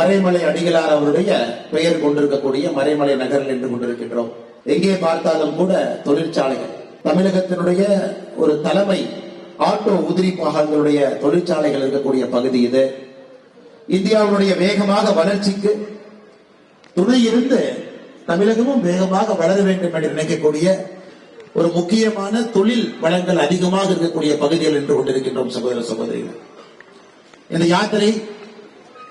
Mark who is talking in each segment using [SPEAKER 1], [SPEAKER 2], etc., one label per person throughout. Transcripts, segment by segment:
[SPEAKER 1] மறைமலை அடிகளார் அவருடைய பெயர் கொண்டிருக்கக்கூடிய மறைமலை நகரில் நின்று கொண்டிருக்கின்றோம். எங்கே பார்த்தாலும் கூட தொழிற்சாலைகள். தமிழகத்தினுடைய ஒரு தலைமை ஆட்டோ உதிரி பாகங்களுடைய தொழிற்சாலைகள் இருக்கக்கூடிய பகுதி இது. இந்தியாவுடைய வேகமாக வளர்ச்சிக்கு துணை இருந்து தமிழகமும் வேகமாக வளர வேண்டும் என்று நினைக்கக்கூடிய ஒரு முக்கியமான தொழில் வளங்கள் அதிகமாக இருக்கக்கூடிய பகுதிகள் என்று கொண்டிருக்கின்றோம் சகோதர சகோதரிகள். இந்த யாத்திரை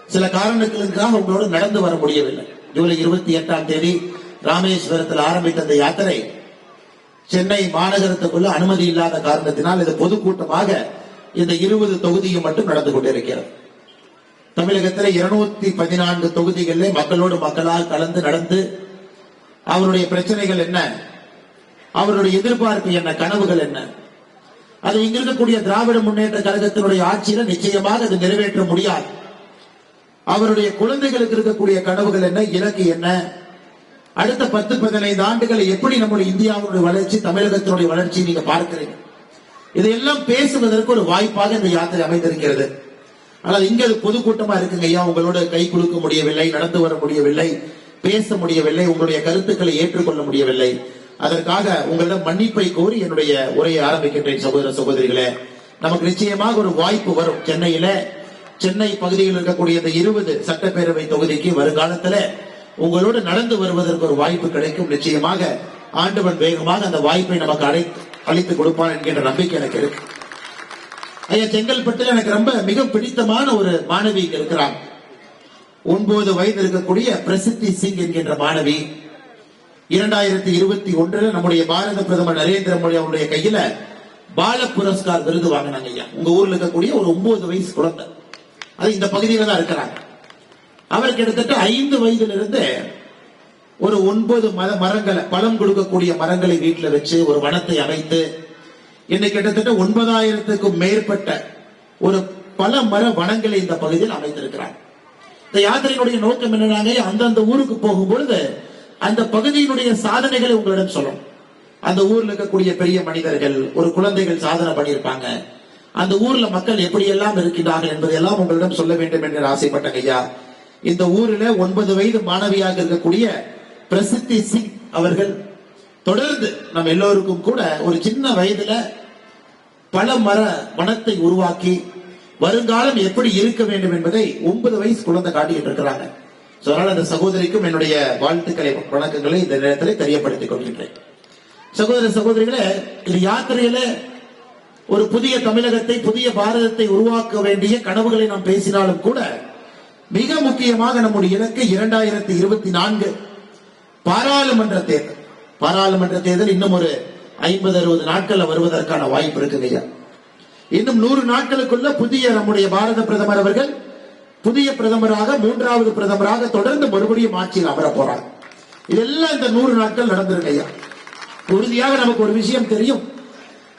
[SPEAKER 1] சில காரணங்களுக்காக உங்களோடு நடந்து வர முடியவில்லை. ஜூலை இருபத்தி எட்டாம் தேதி ராமேஸ்வரத்தில் ஆரம்பித்த இந்த யாத்திரை சென்னை மாநகரத்துக்குள்ள அனுமதி இல்லாத காரணத்தினால் இது பொதுக்கூட்டமாக இந்த இருபது தொகுதியும் மட்டும் நடந்து கொண்டிருக்கிறது. தமிழகத்தில் இருநூத்தி பதினான்கு தொகுதிகளில் மக்களோடு மக்களால் கலந்து நடந்து அவருடைய பிரச்சனைகள் என்ன? அவருடைய எதிர்பார்ப்பு என்ன? கனவுகள் என்ன? அது இங்க இருக்கக்கூடிய திராவிட முன்னேற்ற கழகத்தினுடைய ஆட்சியில நிச்சயமாக அது நிறைவேற்ற முடியாது. அவருடைய குழந்தைகளுக்கு இருக்கக்கூடிய கனவுகள் என்ன இலக்கு என்ன? அடுத்த பத்து பதினைந்து ஆண்டுகளை எப்படி நம்முடைய இந்தியாவுடைய வளர்ச்சி தமிழகத்தினுடைய வளர்ச்சி நீங்க பார்க்கிறீங்க? இதையெல்லாம் பேசுவதற்கு ஒரு வாய்ப்பாக இந்த யாத்திரை அமைந்திருக்கிறது. ஆனால் இங்க அது பொதுக்கூட்டமா இருக்குங்க ஐயா. உங்களோட கை கொடுக்க முடியவில்லை நடந்து வர முடியவில்லை பேச முடியவில்லை உங்களுடைய கருத்துக்களை ஏற்றுக்கொள்ள முடியவில்லை. அதற்காக உங்களிடம் மன்னிப்பை கோரி என்னுடைய உரையை ஆரம்பிக்கின்றேன் சகோதர சகோதரிகளே. நமக்கு நிச்சயமாக ஒரு வாய்ப்பு வரும் சென்னையில. சென்னை பகுதியில் இருக்கக்கூடிய இந்த இருபது சட்டப்பேரவை தொகுதிக்கு வருங்காலத்துல உங்களோடு நடந்து வருவதற்கு ஒரு வாய்ப்பு கிடைக்கும் நிச்சயமாக. ஆண்டவன் வேகமாக அந்த வாய்ப்பை நமக்கு அழை அளித்து கொடுப்பான் என்கின்ற நம்பிக்கை எனக்கு இருக்கு. ஐயா செங்கல்பட்டு எனக்கு ரொம்ப மிக பிடித்தமான ஒரு மாணவி இங்க இருக்கிறாங்க ஒன்பது வயது இருக்கக்கூடிய பிரசித்தி சிங் என்கின்ற மாணவி. இரண்டாயிரத்தி இருபத்தி ஒன்றுல நம்முடைய பாரத பிரதமர் நரேந்திர மோடி அவருடைய கையில பால புரஸ்கார் விருது வாங்கினாங்க ஐயா. உங்க ஊர்ல இருக்கக்கூடிய ஒரு ஒன்பது வயசு குழந்தை. அது இந்த பகுதியில தான் இருக்கிறாங்க. அவர் கிட்டத்தட்ட ஐந்து வயதிலிருந்து ஒரு ஒன்பது மர மரங்களை பழம் கொடுக்கக்கூடிய மரங்களை வீட்டில் வச்சு ஒரு வனத்தை அமைத்து இன்னைக்கு கிட்டத்தட்ட ஒன்பதாயிரத்துக்கும் மேற்பட்ட ஒரு பல மர வனங்களை இந்த பகுதியில் அமைத்திருக்கிறார். இந்த யாத்திரையினுடைய நோக்கம் என்னன்னாங்க அந்தந்த ஊருக்கு போகும்பொழுது அந்த பகுதியினுடைய சாதனைகளை உங்களிடம் சொல்லணும். அந்த ஊர்ல இருக்கக்கூடிய பெரிய மனிதர்கள் ஒரு குழந்தைகள் சாதனை பண்ணியிருப்பாங்க. அந்த ஊர்ல மக்கள் எப்படியெல்லாம் இருக்கின்றார்கள் என்பதையெல்லாம் உங்களிடம் சொல்ல வேண்டும் என்று ஆசைப்பட்டேன் ஐயா. இந்த ஊரில் ஒன்பது வயது மாணவியாக இருக்கக்கூடிய பிரசித்தி சிங் அவர்கள் தொடர்ந்து நம்ம எல்லோருக்கும் கூட ஒரு சின்ன வயதுல பல மர வனத்தை உருவாக்கி வருங்காலம் எப்படி இருக்க வேண்டும் என்பதை ஒன்பது வயசு குழந்தை காட்டிட்டு இருக்கிறாங்க. So, அந்த சகோதரிக்கும் என்னுடைய வாழ்த்துக்களை வணக்கங்களை இந்த நேரத்தில் தெரியப்படுத்திக் கொள்கின்றேன். சகோதர சகோதரிகளை இது யாத்திரையில ஒரு புதிய தமிழகத்தை புதிய பாரதத்தை உருவாக்க வேண்டிய கனவுகளை நாம் பேசினாலும் கூட மிக முக்கியமாக நம்முடைய இலக்கு இரண்டாயிரத்தி இருபத்தி நான்கு பாராளுமன்ற தேர்தல். பாராளுமன்ற தேர்தல் இன்னும் ஒரு ஐம்பது அறுபது நாட்கள்ல வருவதற்கான வாய்ப்பு இருக்குங்க ஐயா. இன்னும் நூறு நாட்களுக்குள்ள புதிய நம்முடைய பாரத பிரதமர் அவர்கள் புதிய பிரதமராக மூன்றாவது பிரதமராக தொடர்ந்து மறுபடியும் ஆட்சியில் அமர போறார். இதெல்லாம் இந்த நூறு நாட்கள் நடந்திருக்கு ஐயா. உறுதியாக நமக்கு ஒரு விஷயம் தெரியும்.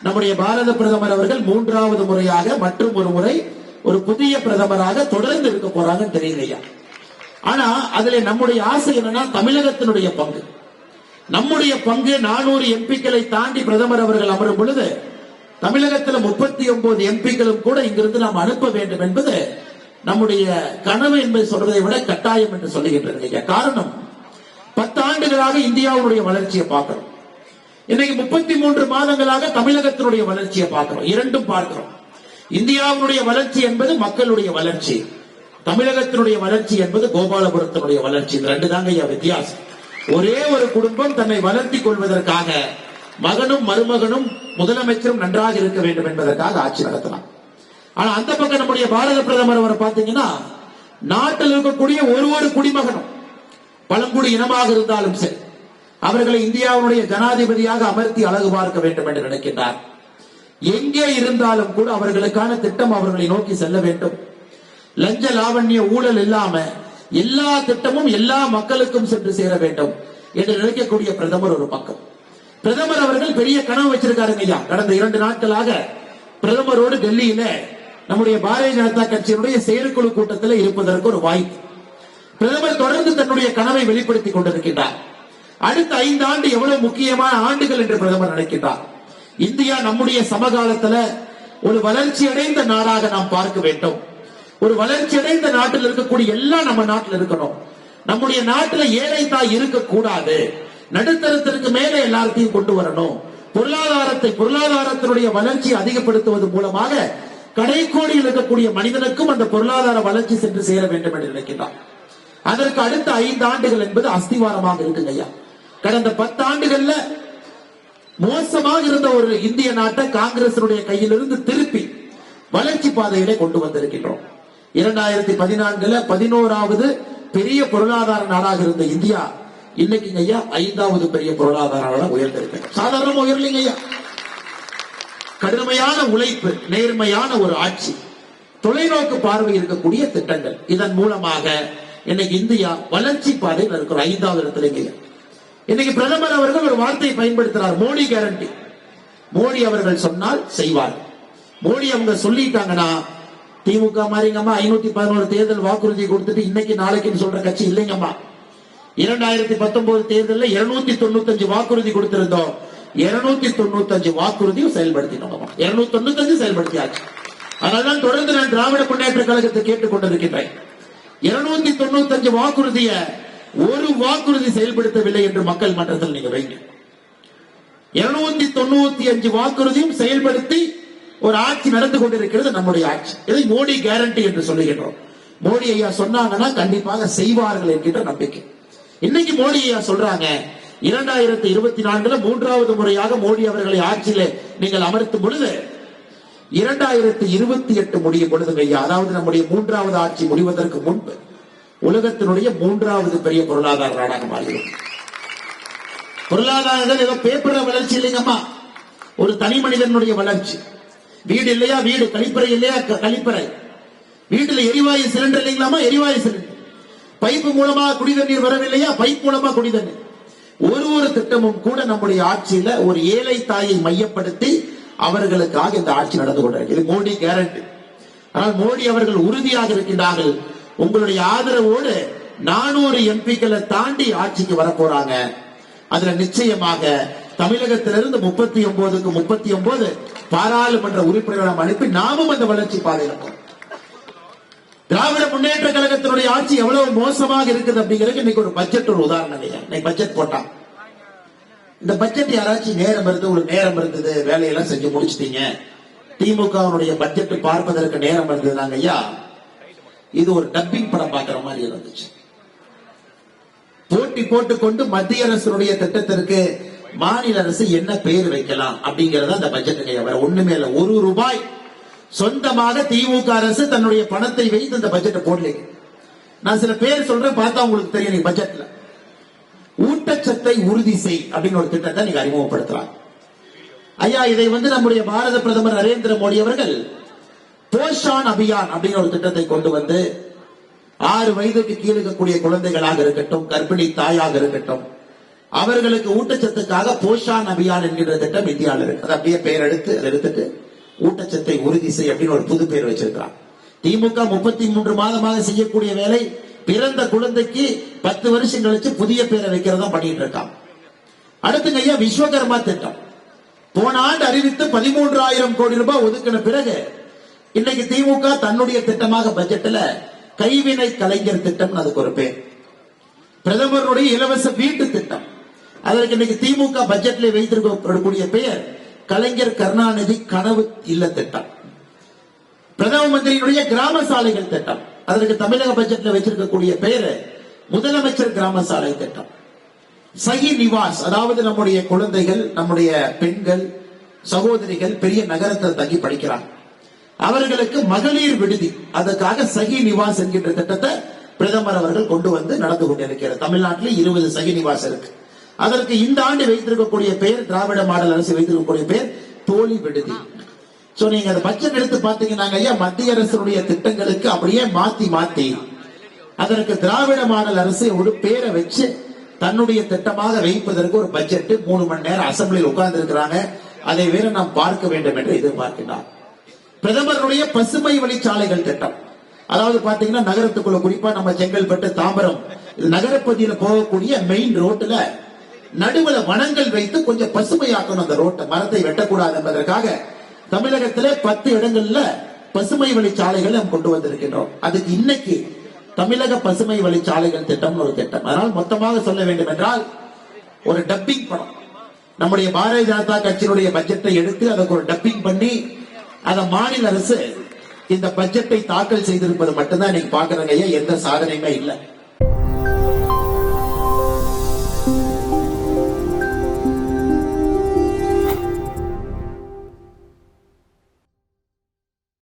[SPEAKER 1] நம்முடைய பாரத பிரதமர் அவர்கள் மூன்றாவது முறையாக மற்றும் ஒரு முறை ஒரு புதிய பிரதமராக தொடர்ந்து இருக்க போறாங்கன்னு தெரியலையா ஆனா அதுல நம்முடைய ஆசை என்னன்னா தமிழகத்தினுடைய பங்கு. நம்முடைய பங்கு நானூறு எம்பிக்களை தாண்டி பிரதமர் அவர்கள் அமரும் பொழுது தமிழகத்தில் முப்பத்தி ஒன்பது எம்பிக்களும் கூட இங்கிருந்து நாம் அனுப்ப வேண்டும் என்பது நம்முடைய கனவு என்பதை சொல்றதை விட கட்டாயம் என்று சொல்லுகின்றது காரணம் பத்தாண்டுகளாக இந்தியாவுடைய வளர்ச்சியை பார்க்கிறோம். இன்னைக்கு முப்பத்தி மூன்று மாதங்களாக தமிழகத்தினுடைய வளர்ச்சியை பார்க்கிறோம். இரண்டும் பார்க்கிறோம். இந்தியாவுடைய வளர்ச்சி என்பது மக்களுடைய வளர்ச்சி. தமிழகத்தினுடைய வளர்ச்சி என்பது கோபாலபுரத்தினுடைய வளர்ச்சி. இந்த ரெண்டு தாங்க ஐயா வித்தியாசம். ஒரே ஒரு குடும்பம் தன்னை வளர்த்தி கொள்வதற்காக மகனும் மருமகனும் முதலமைச்சரும் நன்றாக இருக்க வேண்டும் என்பதற்காக ஆட்சி நடத்தலாம். ஆனா அந்த பக்கம் நம்முடைய பாரத பிரதமர் அவரை பார்த்தீங்கன்னா நாட்டில் இருக்கக்கூடிய ஒரு ஒரு குடிமகனும் பழங்குடி இனமாக இருந்தாலும் சரி அவர்களை இந்தியாவுடைய ஜனாதிபதியாக அமர்த்தி அழகு பார்க்க வேண்டும் என்று நினைக்கின்றார். எங்கே இருந்தாலும் கூட அவர்களுக்கான திட்டம் அவர்களை நோக்கி செல்ல வேண்டும். லஞ்ச லாவண்ய ஊழல் இல்லாம எல்லா திட்டமும் எல்லா மக்களுக்கும் சென்று சேர வேண்டும் என்று நினைக்கக்கூடிய பிரதமர் ஒரு பக்கம். பிரதமர் அவர்கள் பெரிய கனவு வச்சிருக்காருங்க ஐயா கடந்த இரண்டு நாட்களாக பிரதமரோடு டெல்லியில நம்முடைய பாரதிய ஜனதா கட்சியினுடைய செயற்குழு கூட்டத்தில் இருப்பதற்கு ஒரு வாய்ப்பு. பிரதமர் தொடர்ந்து தன்னுடைய கனவை வெளிப்படுத்திக் கொண்டிருக்கின்றார். அடுத்த ஐந்து ஆண்டு எவ்வளவு முக்கியமான ஆண்டுகள் என்று பிரதமர் நினைக்கிறார் இந்தியா நம்முடைய சமகாலத்துல ஒரு வளர்ச்சி அடைந்த நாடாக நாம் பார்க்க வேண்டும். ஒரு வளர்ச்சி அடைந்த நாட்டில் இருக்கக்கூடிய எல்லாம் நம்ம நாட்டில் இருக்கணும். நம்முடைய நாட்டில் ஏழை தாய் இருக்கக்கூடாது. நடுத்தரத்திற்கு மேலே எல்லாத்தையும் கொண்டு வரணும். பொருளாதாரத்தை பொருளாதாரத்தினுடைய வளர்ச்சியை அதிகப்படுத்துவது மூலமாக கடைக்கோடியில் இருக்கக்கூடிய மனிதனுக்கும் அந்த பொருளாதார வளர்ச்சி சென்று சேர வேண்டும் என்று நினைக்கிறார் அதற்கு அடுத்த ஐந்து ஆண்டுகள் என்பது அஸ்திவாரமாக இருக்குங்க ஐயா. கடந்த பத்தாண்டுகள்ல மோசமாக இருந்த ஒரு இந்திய நாட்டை காங்கிரசனுடைய கையிலிருந்து திருப்பி வளர்ச்சி பாதையிலே கொண்டு வந்திருக்கின்றோம். இரண்டாயிரத்தி பதினான்குல பதினோராவது பெரிய பொருளாதார நாடாக இருந்த இந்தியா இன்னைக்கு ஐயா ஐந்தாவது பெரிய பொருளாதார நாடாக உயர்ந்திருக்கு. சாதாரணமா உயர்லிங்க ஐயா. கடுமையான உழைப்பு நேர்மையான ஒரு ஆட்சி தொலைநோக்கு பார்வை இருக்கக்கூடிய திட்டங்கள். இதன் மூலமாக இன்னைக்கு இந்தியா வளர்ச்சி பாதையில் இருக்கிற ஐந்தாவது இடத்துல இங்க இன்னைக்கு பிரதமர் அவர்கள் ஒரு வார்த்தையை பயன்படுத்துறார். மோடி கேரண்டி மோடி அவர்கள் சொன்னால் செய்வார். மோடி அவங்க சொல்லிட்டாங்கன்னா திமுக மாதிரிங்கம்மா ஐநூத்தி பதினோரு தேர்தல் வாக்குறுதி கொடுத்துட்டு இன்னைக்கு நாளைக்குன்னு சொல்ற கட்சி இல்லைங்கம்மா. இரண்டாயிரத்தி பத்தொன்பது தேர்தலில் இருநூத்தி தொண்ணூத்தஞ்சு வாக்குறுதி கொடுத்திருந்தோம். இருநூத்தி தொண்ணூத்தஞ்சு வாக்குறுதியும் செயல்படுத்தினோம் இருநூத்தி தொண்ணூத்தஞ்சு செயல்படுத்தியாச்சு. அதனால்தான் தொடர்ந்து நான் திராவிட முன்னேற்ற கழகத்தை கேட்டுக் கொண்டிருக்கின்றேன் இருநூத்தி தொண்ணூத்தஞ்சு வாக்குறுதியை ஒரு வாக்குறுதி செயல்படுத்தவில்லை என்று மக்கள் மன்றத்தில் நீங்க வைங்க. இருநூத்தி தொண்ணூத்தி அஞ்சு வாக்குறுதியும் செயல்படுத்தி ஒரு ஆட்சி நடந்து கொண்டிருக்கிறது நம்முடைய ஆட்சி. இதை மோடி கேரண்டி என்று சொல்லுகின்றோம். மோடி ஐயா சொன்னாங்கன்னா கண்டிப்பாக செய்வார்கள் என்கின்ற நம்பிக்கை. இன்னைக்கு மோடி ஐயா சொல்றாங்க இரண்டாயிரத்தி இருபத்தி நான்குல மூன்றாவது முறையாக மோடி அவர்களை ஆட்சியில நீங்கள் அமர்த்தும் பொழுது இரண்டாயிரத்தி இருபத்தி எட்டு முடியும் பொழுதுங்க ஐயா. அதாவது நம்முடைய மூன்றாவது ஆட்சி முடிவதற்கு முன்பு. உலகத்தினுடைய மூன்றாவது பெரிய பொருளாதார நாடாக மாறிடும். பொருளாதாரங்கள் ஏதோ பேப்பர்ல வளர்ச்சி இல்லைங்கம்மா. ஒரு தனி மனிதனுடைய வளர்ச்சி. வீடு இல்லையா? வீடு. கழிப்பறை இல்லையா? க- கழிப்பறை. வீட்டுல எரிவாயு சிலிண்டர் இல்லைங்களாமா எரிவாயு சிலிண்டர் பைப்பு மூலமா குடி தண்ணீர் வரவில்லையா? பைப் மூலமா குடி தண்ணீர் ஒரு ஒரு திட்டமும் கூட நம்முடைய ஆட்சியில ஒரு ஏழை தாயை மையப்படுத்தி அவர்களுக்காக இந்த ஆட்சி நடந்து கொண்டிருக்கு இது மோடி கேரண்டி ஆனால் மோடி அவர்கள் உறுதியாக இருக்கின்றார்கள். உங்களுடைய ஆதரவோடு நானூறு எம்பிக்களை தாண்டி ஆட்சிக்கு வரப்போறாங்க. அதுல நிச்சயமாக தமிழகத்திலிருந்து முப்பத்தி ஒன்பதுக்கு முப்பத்தி ஒன்பது பாராளுமன்ற உறுப்பினர்களை அனுப்பி நாமும் அந்த வளர்ச்சி பாதையில் திராவிட முன்னேற்ற கழகத்தினுடைய ஆட்சி எவ்வளவு மோசமாக இருக்குது அப்படிங்கிறது இன்னைக்கு ஒரு பட்ஜெட் ஒரு உதாரணம் இல்லையா? இன்னைக்கு பட்ஜெட் போட்டான் இந்த பட்ஜெட் யாராச்சும் நேரம் இருந்து ஒரு நேரம் இருந்தது வேலையெல்லாம் செஞ்சு முடிச்சிட்டீங்க. திமுகவுடைய பட்ஜெட் பார்ப்பதற்கு நேரம் இருந்ததுனாங்க ஐயா. இது ஒரு டப்பிங் படம் பாக்குற மாதிரி இருந்துச்சு. போட்டி போட்டுக்கொண்டு மத்திய அரசுடைய திட்டத்திற்கு மாநில அரசு என்ன பெயர் வைக்கலாம் அப்படிங்கறத அந்த பட்ஜெட் வேற ஒண்ணுமே இல்லை. ஒரு ரூபாய் சொந்தமாக திமுக அரசு தன்னுடைய பணத்தை வைத்து இந்த பட்ஜெட்டை போடல. நான் சில பேர் சொல்றேன் பார்த்தா உங்களுக்கு தெரியும் நீங்க பட்ஜெட்ல ஊட்டச்சத்தை உறுதி செய் அப்படின்னு ஒரு திட்டத்தை நீங்க அறிமுகப்படுத்தலாம். ஐயா இதை வந்து நம்முடைய பாரத பிரதமர் நரேந்திர மோடி அவர்கள் போஷான் அபியான் அப்படிங்கிற ஒரு திட்டத்தை கொண்டு வந்து ஆறு வயதுக்கு கீழே இருக்கக்கூடிய குழந்தைகளாக இருக்கட்டும் கர்ப்பிணி தாயாக இருக்கட்டும் அவர்களுக்கு ஊட்டச்சத்துக்காக போஷான் அபியான் என்கின்ற திட்டம் இந்தியாவில் இருக்கு. அதை அப்படியே பெயர் எடுத்து அதை எடுத்துட்டு ஊட்டச்சத்தை உறுதி செய் அப்படின்னு ஒரு புது பெயர் வச்சிருக்கான் திமுக முப்பத்தி மூன்று மாதமாக செய்யக்கூடிய வேலை பிறந்த குழந்தைக்கு பத்து வருஷம் கழிச்சு புதிய பேரை வைக்கிறதா பண்ணிட்டு இருக்கான். அடுத்துங்க ஐயா விஸ்வகர்மா திட்டம். போன ஆண்டு அறிவித்து பதிமூன்றாயிரம் கோடி ரூபாய் ஒதுக்கின பிறகு இன்னைக்கு திமுக தன்னுடைய திட்டமாக பட்ஜெட்ல கைவினை கலைஞர் திட்டம் அதுக்கு ஒரு பேர். பிரதமருடைய இலவச வீட்டு திட்டம். அதற்கு இன்னைக்கு திமுக பட்ஜெட்ல வைத்திருக்கக்கூடிய பெயர் கலைஞர் கருணாநிதி கனவு இல்ல திட்டம். பிரதம மந்திரியினுடைய கிராம சாலைகள் திட்டம். அதற்கு தமிழக பட்ஜெட்ல வச்சிருக்கக்கூடிய பெயர் முதலமைச்சர் கிராம சாலை திட்டம். சகி நிவாஸ் அதாவது நம்முடைய குழந்தைகள் நம்முடைய பெண்கள் சகோதரிகள் பெரிய நகரத்தில் தங்கி படிக்கிறாங்க. அவர்களுக்கு மகளிர் விடுதி அதற்காக சகி நிவாஸ் என்கின்ற திட்டத்தை பிரதமர் அவர்கள் கொண்டு வந்து நடந்து கொண்டிருக்கிறார். தமிழ்நாட்டில் இருபது சகி நிவாஸ் இருக்கு. அதற்கு இந்த ஆண்டு வைத்திருக்கக்கூடிய பெயர் திராவிட மாடல் அரசு வைத்திருக்கக்கூடிய பெயர் தோழி விடுதி. சோ நீங்க அந்த பட்ஜெட் எடுத்து பாத்தீங்கன்னா ஐயா மத்திய அரசுடைய திட்டங்களுக்கு அப்படியே மாத்தி மாத்தி. அதற்கு திராவிட மாடல் அரசு ஒரு பேரை வச்சு தன்னுடைய திட்டமாக வைப்பதற்கு ஒரு பட்ஜெட் மூணு மணி நேரம் அசம்பிளியில் உட்கார்ந்து இருக்கிறாங்க அதை வேற நாம் பார்க்க வேண்டும் என்று எதிர்பார்க்கிறார் பிரதமருடைய பசுமை வழிச்சாலைகள் திட்டம். அதாவது பாத்தீங்கன்னா நகரத்துக்குள்ள குறிப்பா நம்ம செங்கல்பட்டு தாம்பரம் நகரப்பகுதியில போகக்கூடிய மெயின் ரோட்ல நடுவுல வனங்கள் வைத்து கொஞ்சம் பசுமையாக்கணும் அந்த ரோட்டை மரத்தை வெட்டக்கூடாது என்பதற்காக தமிழகத்துல பத்து இடங்கள்ல பசுமை வழிச்சாலைகள் நாம் கொண்டு வந்திருக்கின்றோம். அதுக்கு இன்னைக்கு தமிழக பசுமை வழிச்சாலைகள் திட்டம்னு ஒரு திட்டம். அதனால் மொத்தமாக சொல்ல வேண்டும் என்றால் ஒரு டப்பிங் படம். நம்முடைய பாரதிய ஜனதா கட்சியினுடைய பட்ஜெட்டை எடுத்து அதற்கு ஒரு டப்பிங் பண்ணி அந்த மாநில அரசு இந்த பட்ஜெட்டை தாக்கல் செய்திருப்பது மட்டும்தான் இன்னைக்கு பாக்குறாங்க ஐயா எந்த சாதனையுமே இல்லை.